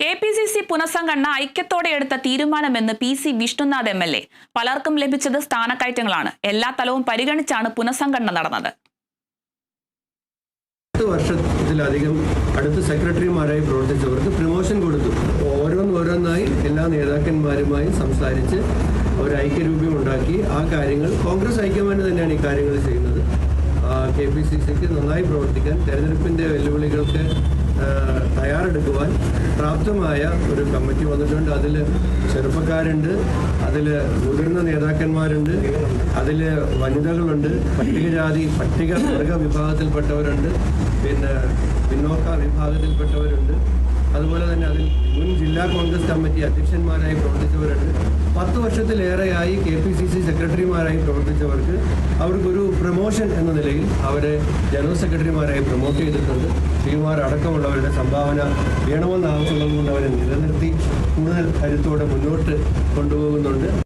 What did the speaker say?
K P C C പുനഃസംഘടന ഐക്യത്തോടെ എടുത്ത തീരുമാനമെന്ന് P C Vishnunadh M L A. പലർക്കും ലഭിച്ചത് സ്ഥാനക്കയറ്റങ്ങളാണ്. എല്ലാ തലവും പരിഗണിച്ചാണ് പുനഃസംഘടന നടന്നത്. പത്ത് വർഷത്തിലധികം അടുത്ത് സെക്രട്ടറിമാരായി പ്രവർത്തിച്ചവർക്ക് പ്രമോഷൻ കൊടുത്തു. ഓരോന്ന് ഓരോന്നായി എല്ലാ നേതാക്കന്മാരുമായി സംസാരിച്ച് ഒരു ഐക്യരൂപം ഉണ്ടാക്കി ആ കാര്യങ്ങൾ കോൺഗ്രസ് ഐക്യമാന് തന്നെയാണ് ഈ കാര്യങ്ങൾ ചെയ്യുന്നത്. കെ പി സി സിക്ക് നന്നായി പ്രവർത്തിക്കാൻ തെരഞ്ഞെടുപ്പിന്റെ വെല്ലുവിളികൾക്ക് തയ്യാറെടുക്കുവാൻ പ്രാപ്തമായ ഒരു കമ്മിറ്റി വന്നിട്ടുണ്ട്. അതിൽ ചെറുപ്പക്കാരുണ്ട് അതിൽ മുതിർന്ന നേതാക്കന്മാരുണ്ട് അതിൽ വനിതകളുണ്ട് പട്ടികജാതി പട്ടിക വർഗ വിഭാഗത്തിൽപ്പെട്ടവരുണ്ട് പിന്നെ പിന്നോക്ക വിഭാഗത്തിൽപ്പെട്ടവരുണ്ട്. അതുപോലെ തന്നെ അതിൽ മുൻ ജില്ലാ കോൺഗ്രസ് കമ്മിറ്റി അധ്യക്ഷന്മാരായി പ്രവർത്തിച്ചവരുണ്ട്. പത്ത് വർഷത്തിലേറെയായി കെ പി സി സി സെക്രട്ടറിമാരായി പ്രവർത്തിച്ചവർക്ക് അവർക്കൊരു പ്രൊമോഷൻ എന്ന നിലയിൽ അവരെ ജനറൽ സെക്രട്ടറിമാരായി പ്രൊമോട്ട് ചെയ്തിട്ടുണ്ട്. ശ്രീമാർ അടക്കമുള്ളവരുടെ സംഭാവന വേണമെന്ന് ആവശ്യമുള്ളതുകൊണ്ട് അവരെ നിലനിർത്തി കൂടുതൽ കരുത്തോടെ മുന്നോട്ട് കൊണ്ടുപോകുന്നുണ്ട്.